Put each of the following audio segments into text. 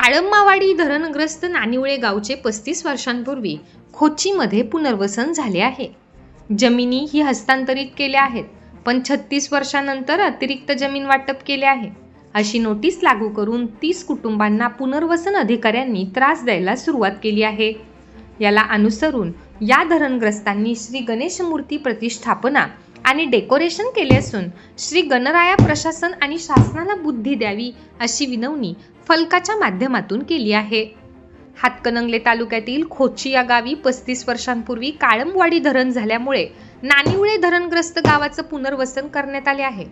काळंबावाडी धरणग्रस्त नानिवळे गावचे पस्तीस वर्षांपूर्वी खोचीमध्ये पुनर्वसन झाले आहे. जमिनी ही हस्तांतरित केल्या आहेत पण छत्तीस वर्षानंतर अतिरिक्त जमीन वाटप केले आहे. अशी नोटीस लागू करून तीस कुटुंबांना पुनर्वसन अधिकाऱ्यांनी त्रास द्यायला सुरुवात केली आहे. याला अनुसरून या धरणग्रस्तांनी श्री गणेश मूर्ती प्रतिष्ठापना आणि डेकोरेशन केले असून श्री गणराया प्रशासन आणि शासनाला बुद्धी द्यावी अशी विनवणी फलकाच्या माध्यमातून केली आहे. हातकणंगले तालुक्यातील खोची या गावी पस्तीस वर्षांपूर्वी काळंबवाडी धरण झाल्यामुळे नानिवळे धरणग्रस्त गावाचं पुनर्वसन करण्यात आले आहे.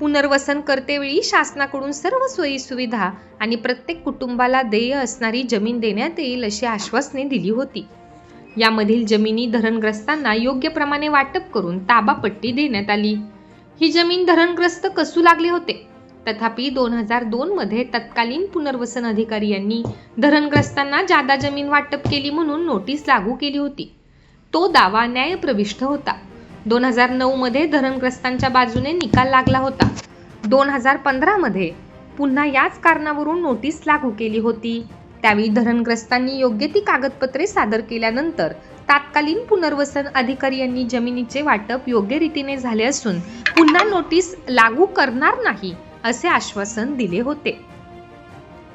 पुनर्वसन करतेवेळी शासनाकडून सर्व सोयी सुविधा आणि प्रत्येक कुटुंबाला देय असणारी जमीन देण्यात येईल अशी आश्वासने दिली होती. यामधील जमिनी धरणग्रस्तांना योग्य प्रमाणे वाटप करून ताबापट्टी देण्यात आली. ही जमीन धरणग्रस्त कसू लागले होते? तथापि दोन हजार दोनमध्ये तत्कालीन पुनर्वसन अधिकारी यांनी धरणग्रस्तांना जादा जमीन वाटप केली म्हणून नोटीस लागू केली होती. तो दावा न्यायप्रविष्ट होता. दोन हजार नऊमध्ये धरणग्रस्तांच्या बाजूने निकाल लागला होता. दोन हजार पंधरामध्ये पुन्हा याच कारणावरून नोटीस लागू केली होती. त्यावेळी धरणग्रस्तांनी योग्य ती कागदपत्रे सादर केल्यानंतर तात्कालीन पुनर्वसन अधिकारी यांनी जमिनीचे वाटप योग्य रीतीने झाले असून पुन्हा नोटीस लागू करणार नाही असे आश्वासन दिले होते.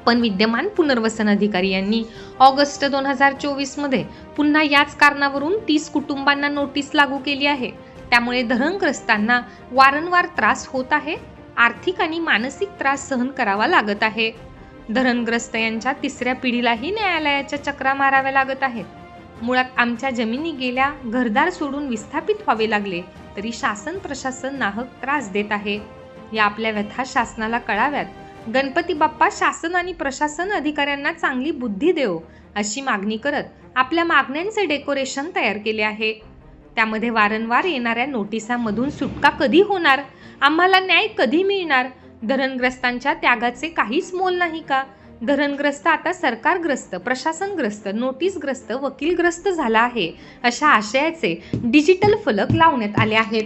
पण विद्यमान पुनर्वसन अधिकारी यांनी ऑगस्ट दोन हजार चोवीसमध्ये पुन्हा याच कारणावरून तीस कुटुंबांना नोटीस लागू केली आहे. त्यामुळे धरणग्रस्तांना वारंवार त्रास होत आहे आर्थिक आणि मानसिक त्रास सहन करावा लागत आहे. धरणग्रस्त यांच्या तिसऱ्या पिढीलाही न्यायालयाच्या चक्रा माराव्या लागत आहेत. मुळात आमच्या जमिनी गेल्या घरदार सोडून विस्थापित व्हावे लागले तरी शासन प्रशासन नाहक त्रास देत आहे. या आपल्या व्यथा शासनाला कळाव्यात. गणपती बाप्पा शासन आणि प्रशासन अधिकाऱ्यांना चांगली बुद्धी देव अशी मागणी करत आपल्या मागण्यांचे डेकोरेशन तयार केले आहे. त्यामध्ये वारंवार येणाऱ्या नोटिसांमधून सुटका कधी होणार? आम्हाला न्याय कधी मिळणार? धरणग्रस्तांच्या त्यागाचे काहीच मोल नाही का? धरणग्रस्त आता सरकारग्रस्त प्रशासनग्रस्त नोटीसग्रस्त वकीलग्रस्त झाला आहे अशा आशयाचे डिजिटल फलक लावण्यात आले आहेत.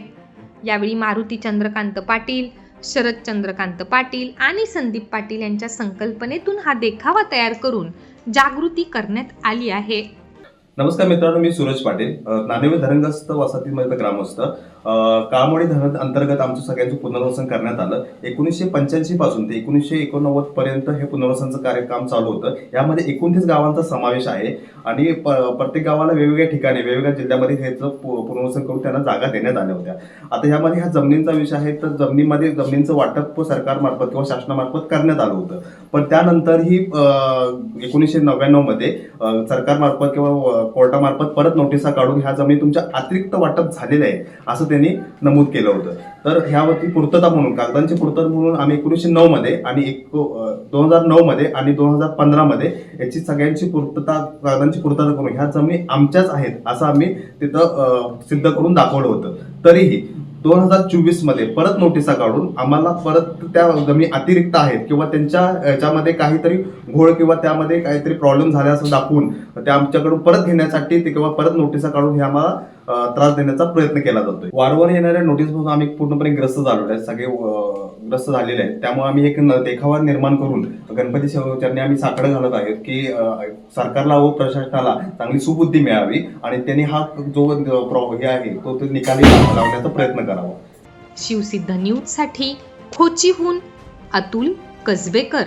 यावेळी मारुती चंद्रकांत पाटील शरदचंद्रकांत पाटील आणि संदीप पाटील यांच्या संकल्पनेतून हा देखावा तयार करून जागृती करण्यात आली आहे. नमस्कार मित्रांनो मी सूरज पाटील. नानेवे नांदेड धरणग्रस्त वसाहतीमध्ये ग्रामस्थ. काम आणि धरण अंतर्गत आमचं सगळ्यांचं पुनर्वसन करण्यात आलं. एकोणीसशे पंच्याऐंशी पासून ते एकोणीसशे एकोणनव्वद पर्यंत हे पुनर्वसनचं कार्यक्रम चालू होतं. यामध्ये एकोणतीस गावांचा समावेश आहे आणि प- प्रत्येक गावाला वेगवेगळ्या ठिकाणी वेगवेगळ्या जिल्ह्यामध्ये ह्याचं पु- पुनर्वसन करून त्यांना जागा देण्यात आल्या होत्या. आता ह्यामध्ये ह्या जमिनींचा विषय आहे तर जमिनीमध्ये जमिनीचं वाटप सरकारमार्फत किंवा शासनामार्फत करण्यात आलं होतं. पण त्यानंतरही एकोणीसशे नव्याण्णवमध्ये सरकारमार्फत किंवा कोर्टामार्फत परत नोटिसा काढून ह्या जमीन तुमच्या अतिरिक्त वाटप झालेलं आहे असं त्यांनी नमूद केलं होतं. तर ह्यावरती पूर्तता म्हणून कागदांची पूर्तता म्हणून आम्ही एकोणीसशे नऊ मध्ये आणि एक दोन हजार नऊ मध्ये आणि दोन हजार पंधरा मध्ये याची सगळ्यांची पूर्तता कागदांची पूर्तता करून ह्या जमिनी आमच्याच आहेत असं आम्ही तिथं सिद्ध करून दाखवलं होतं. तरीही दोन हजार चोवीसमध्ये परत नोटिसा काढून आम्हाला परत त्या जमिनी अतिरिक्त आहेत किंवा त्यांच्या याच्यामध्ये काहीतरी घोळ किंवा त्यामध्ये काहीतरी प्रॉब्लेम झाले असं दाखवून त्या आमच्याकडून परत घेण्यासाठी ते किंवा परत नोटिसा काढून हे आम्हाला त्रास देण्याचा प्रयत्न केला जातोय. वारंवार येणाऱ्या नोटीसपासून आम्ही पूर्णपणे ग्रस्त झालेलो आहे. सगळे ग्रस्त झालेले आहेत. त्यामुळे आम्ही एक न- देखावा निर्माण करून गणपती सेवचरणी आम्ही साकडं घालत आहेत की सरकारला व प्रशासनाला चांगली सुबुद्धी मिळावी आणि त्यांनी हा जो हे आहे तो तो निकाली लावण्याचा प्रयत्न करावा. शिवसिद्ध न्यूजसाठी खोचीहून अतुल कसबेकर.